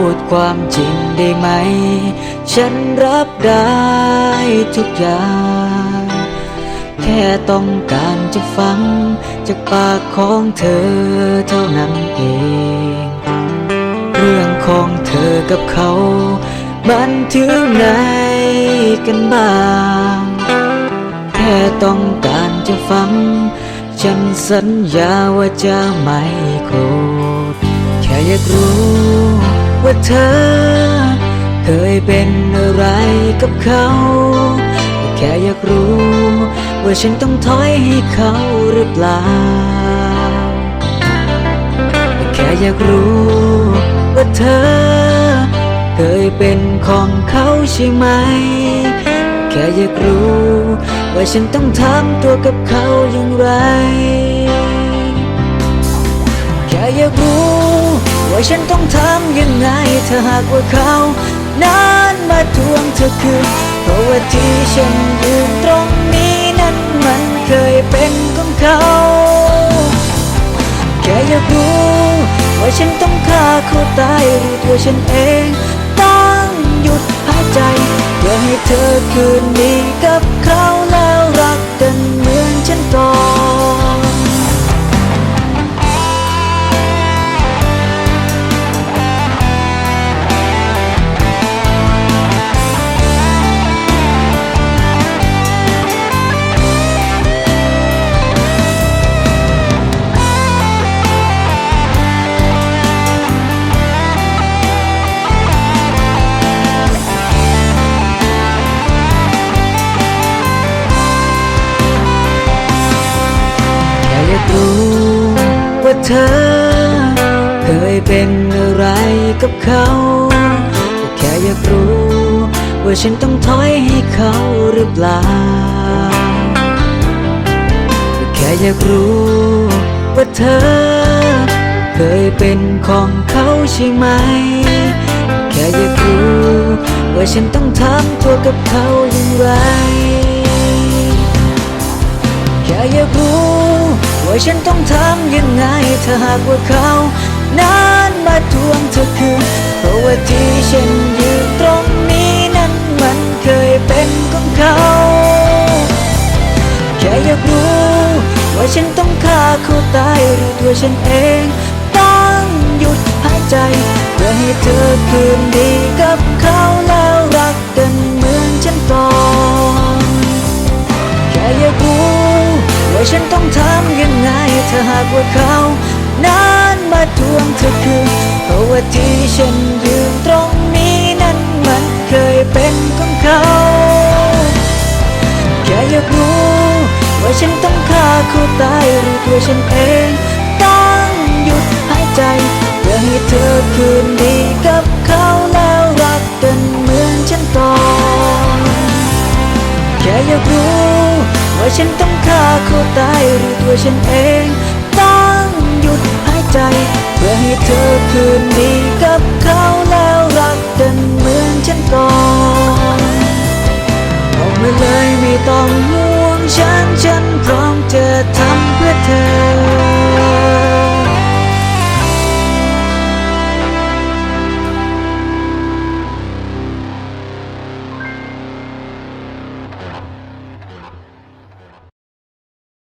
ูดความจริงได้ไหม ฉันรับได้ทุกอย่าง แค่ต้องการจะฟัง จากปากของเธอเท่านั้นเอง เรื่องของเธอกับเขา มันถึงไหนกันบ้าง แค่ต้องการจะฟัง ฉันสัญญาว่าจะไม่โกรธแค่อยากรู้ ว่าเธอ เคยเป็นอะไรกับเขาแค่อยากรู้ ว่าฉันต้องถอยให้เขาหรือเปล่า แค่อยากรู้ ว่าเธอ เคยเป็นของเขาใช่ไหม แค่อยากรู้ ว่าฉันต้องทำตัวกับเขาอย่างไร ฉันต้องทำยังไงถ้าหากว่าเขานั้นมาทวงเธอคืนเพราะว่าที่ฉันอยืนตรงนี้นั้นมันเคยเป็นของเขาแค่อยากรู้ว่าฉันต้องฆ่าเขาตายหรือตัวฉันเอง ต้องหยุดหายใจเพื่อให้เธอคืนดี เป็นอะไรกับเขาก็แค่อยากรู้ ว่าฉันต้องถอยให้เขาหรือเปล่าก็แค่อยากรู้ ว่าเธอ เคยเป็นของเขาใช่ไหม แค่อยากรู้ ว่าฉันต้องทำตัวกับเขาอย่างไร แค่อยากรู้ว่าฉันต้องทำยังไงถ้าหากว่าเขา ว่าฉันต้องฆ่าเขาตายหรือตัวฉันเอง ต้องหยุดหายใจ เพื่อให้เธอคืนดีกับเขาแล้วรักกันเหมือนฉันก่อนแค่อยากรู้ว่าฉันต้องทำยังไงถ้าหากว่าเขานั้นมาทวงเธอคืนเพราะว่าที่ฉันยืนตรงนี้นั้นมันเคยเป็นของเขาแค่อยากรู้ว่าฉันต้องาคู่ตายหรือตัวฉันเองต้องหยุดหายใจเพื่อให้เธอคืนดีกับเขาแล้วรักกันเหมือนฉันตอนแค่อยากรู้ว่าฉันต้องฆ่าคู่ตายหรือตัวฉันเองต้องหยุดหายใจเพื่อให้เธอคืนดีกับเขาแล้วรักกันเหมือนฉันก่อนบอกมาเลยไม่ต้อง